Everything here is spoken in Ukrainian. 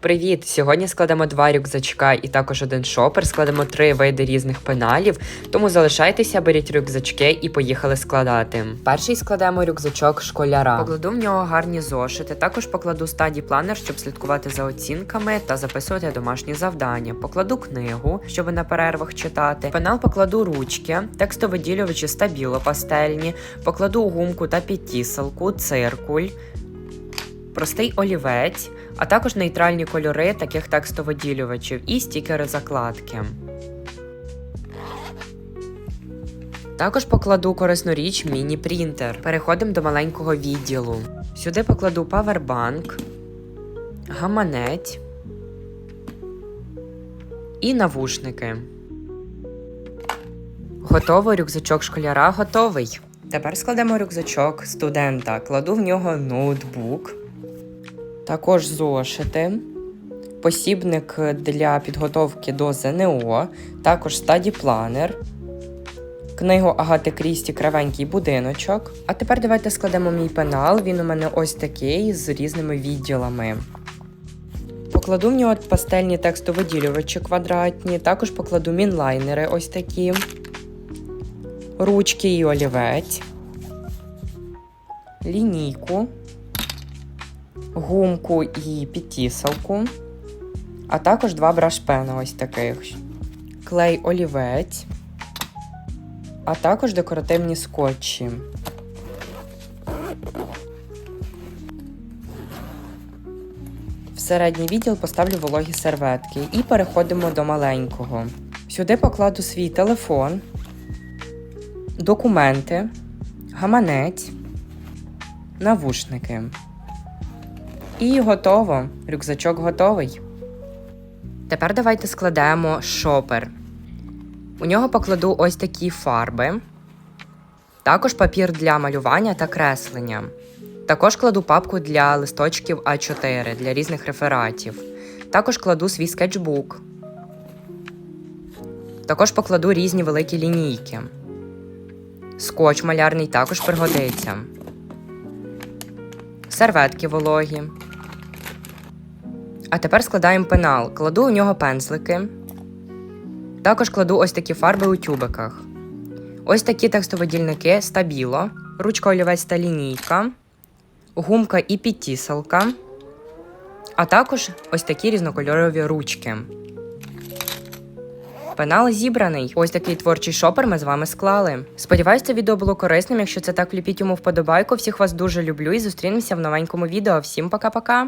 Привіт! Сьогодні складемо два рюкзачка і також один шопер. Складемо три види різних пеналів. Тому залишайтеся, беріть рюкзачки і поїхали складати. Перший складемо рюкзачок школяра. Покладу в нього гарні зошити. Також покладу стаді планер, щоб слідкувати за оцінками та записувати домашні завдання. Покладу книгу, щоб на перервах читати. Пенал покладу ручки, текстовиділювачі стабіло пастельні, покладу гумку та підтісалку, циркуль. Простий олівець, а також нейтральні кольори таких текстовиділювачів і стікери закладки. Також покладу корисну річ міні-принтер. Переходимо до маленького відділу. Сюди покладу павербанк, гаманець і навушники. Готово, рюкзачок школяра готовий. Тепер складемо рюкзачок студента. Кладу в нього ноутбук, також зошити, посібник для підготовки до ЗНО, також стаді планер, книгу Агати Крісті Кривенький будиночок. А тепер давайте складемо мій пенал. Він у мене ось такий з різними відділами. Покладу в нього пастельні текстовиділювачі квадратні, також покладу мінлайнери ось такі, ручки і олівець, лінійку гумку і підтісалку, а також два брашпена ось таких, клей олівець, а також декоративні скотчі. В середній відділ поставлю вологі серветки і переходимо до маленького. Сюди покладу свій телефон, документи, гаманець, навушники. І готово. Рюкзачок готовий. Тепер давайте складемо шопер. У нього покладу ось такі фарби, також папір для малювання та креслення. Також кладу папку для листочків А4 для різних рефератів. Також кладу свій скетчбук. Також покладу різні великі лінійки. Скотч малярний також пригодиться. Серветки вологі. А тепер складаємо пенал. Кладу у нього пензлики. Також кладу ось такі фарби у тюбиках. Ось такі текстовидільники стабіло, ручка олівець та лінійка, гумка і підтісалка. А також ось такі різнокольорові ручки. Пенал зібраний. Ось такий творчий шопер ми з вами склали. Сподіваюсь, це відео було корисним. Якщо це так, ліпіть йому вподобайку. Всіх вас дуже люблю і зустрінемося в новенькому відео. Всім пока-пока!